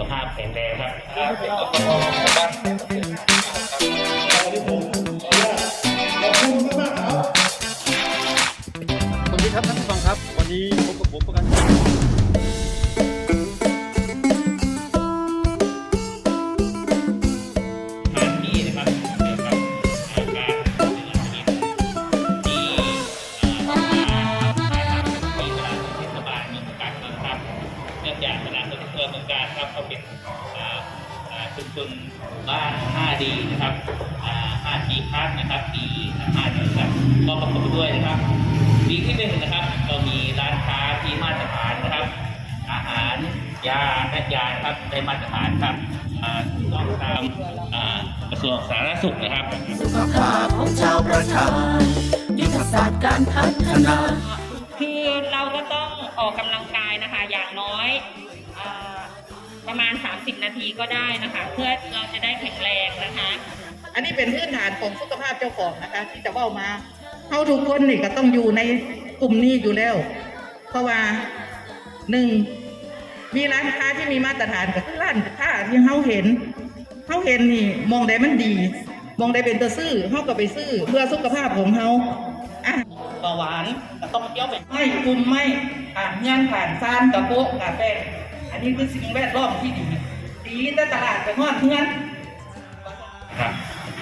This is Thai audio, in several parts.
ขภาพแข็งแรงครับ นบ้าน 5D นะครับอ่า 5G พัฒนะครับ ปี5นะครับก็ประกอบไปด้วยนะครับ ปีที่หนึ่งนะครับ ก็มีร้านค้าที่มาตรฐานนะครับ อาหารยาและยานะครับได้มาตรฐานครับอ่าถูกต้องตามอ่ากระทรวงสาธารณสุขนะครับ สุขภาพของชาวประชายุทธศาสตร์การพัฒนา คือเราก็ต้องออกกำลังกายนะคะ อย่างน้อยเออประมาณ 30 นาทีก็ได้นะคะ เพื่อเราจะได้แข็งแรงนะคะ อันนี้เป็นพื้นฐานของสุขภาพเจ้าของนะคะ ที่จะเว่ามาเขาทุกคนนี่ก็ต้องอยู่ในกลุ่มนี้อยู่แล้ว เพราะว่าหนึ่งมีร้านค้าที่มีมาตรฐานกับร้านค้าที่เขาเห็นเขาเห็นนี่มองได้มันดี มองได้เป็นตัวซื้อเขาก็ไปซื้อเพื่อสุขภาพของเขาอะเบาหวานก็ต้องเที่ยวแบบไม่กลุ่มไม่อะย่างผ่านซานกระโปะกาแฟอันนี้คือสิ่งแวดล้อมที่ดี ดีแต่ตลาดไปฮอดเพื่อนครับ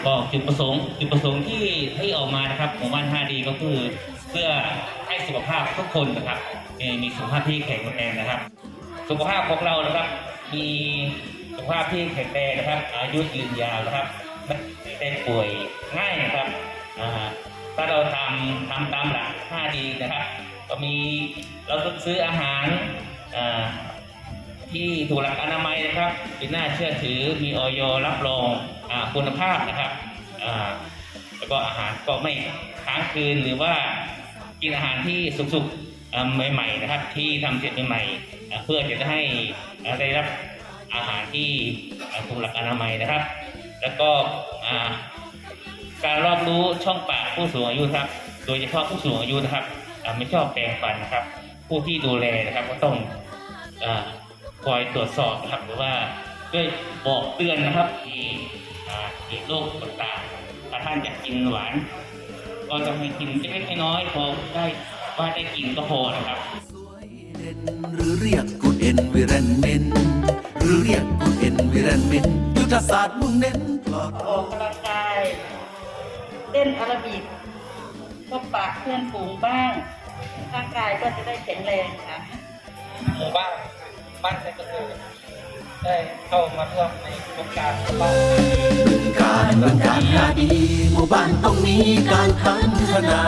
ก็จุดประสงค์จุดประสงค์ที่ที่ออกมานะครับของบ้าน 5D ก็คือเพื่อให้สุขภาพทุกคนนะครับมีสุขภาพที่แข็งแรงนะครับ สุขภาพของเรานะครับ มีสุขภาพที่แข็งแรงนะครับ อายุยืนยาวนะครับไม่ได้ป่วยง่ายนะครับถ้าเราทำทำตามหลัก 5D นะครับ ก็มีเราต้องซื้ออาหาร ที่ถูกหลักอนามัยนะครับเป็นน่าเชื่อถือมีออยรับรองอคุณภาพนะครับแล้วก็อาหารก็ไม่ค้างคืนหรือว่ากินอาหารที่สุกๆใหม่ๆนะครับ ที่ทำเสร็จใหม่ๆเพื่อจะให้ได้รับอาหารที่ถูกหลักอนามัยนะครับ แล้วก็การรอบรู้ช่องปากผู้สูงอายุครับ โดยเฉพาะผู้สูงอายุนะครับไม่ชอบแปรงฟันครับ ผู้ที่ดูแลนะครับก็ต้องอ อยตรวจสอบนะครับหรือว่าด้วยบอกเตือนนะครับที่อ่าเกี่ยวกับโรคต่างๆถ้าท่านอยากกินหวาน ก็จะให้กินเล็กๆน้อยๆพอได้ว่าได้กินก็พอนะครับหรือเรียกกูเอ็นวิรันเมนหรือเรียกกูเอ็นวิรันเมนยุทธศาสตร์มุ่งเน้นปลอดออกกำลังกายเต้นอาราบิกพบปะเพื่อนฝูงบ้างร่างกายก็จะได้แข็งแรงค่ะหมู่บ้าน บ้านเซนก็คือได้เข้ามาร่วมในโครงการบ้านบึงการบึงการหาดีหมู่บ้านต้องมีการพัฒนา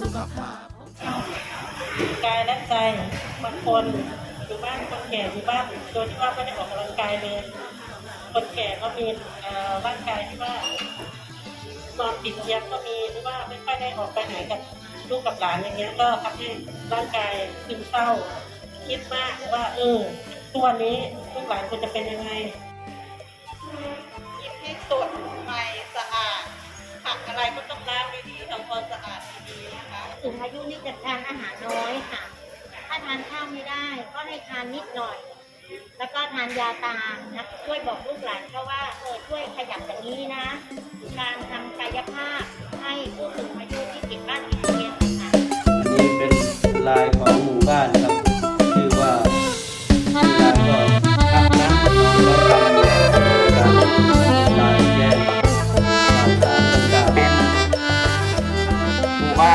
สุขภาพกายและใจบางคนอยู่บ้านคนแก่อยู่บ้านโดยที่ว่าไม่ได้ออกกำลังกายเลยคนแก่ก็มีร่างกายที่ว่านอนติดเตียงก็มีหรือว่าไม่ค่อยได้ออกไปไหนกับลูกกับหลานอย่างเงี้ยก็ทำให้ร่างกายซึมเศร้า คิดมากว่าเออตัวนนี้ลูกหลานควรจะเป็นยังไงกินที่สดใหม่สะอาดผักอะไรก็ต้องล้างดีๆทำความสะอาดดีๆนะคะสูงอายุนี่จะทานอาหารน้อยค่ะ ถ้าทานข้าวไม่ได้ ก็ให้ทานนิดหน่อย แล้วก็ทานยาตามนะช่วยบอกลูกหลานเขาว่าเออช่วยขยับอย่างนี้นะการท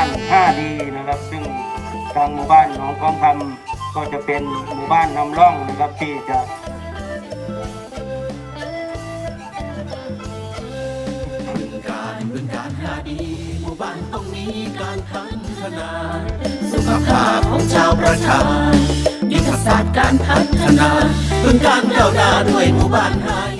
าน 5D นะครับ ซึ่งทางหมู่บ้านหนองกองคำก็จะเป็นหมู่บ้านนำร่องนะครับที่จะบึงการบึงการหาดีหมู่บ้านต้องมีการพัฒนา สุขภาพของชาวประชายุทธศาสตร์การพัฒนาบึงการก้าวหน้าด้วยหมู่บ้านหาดี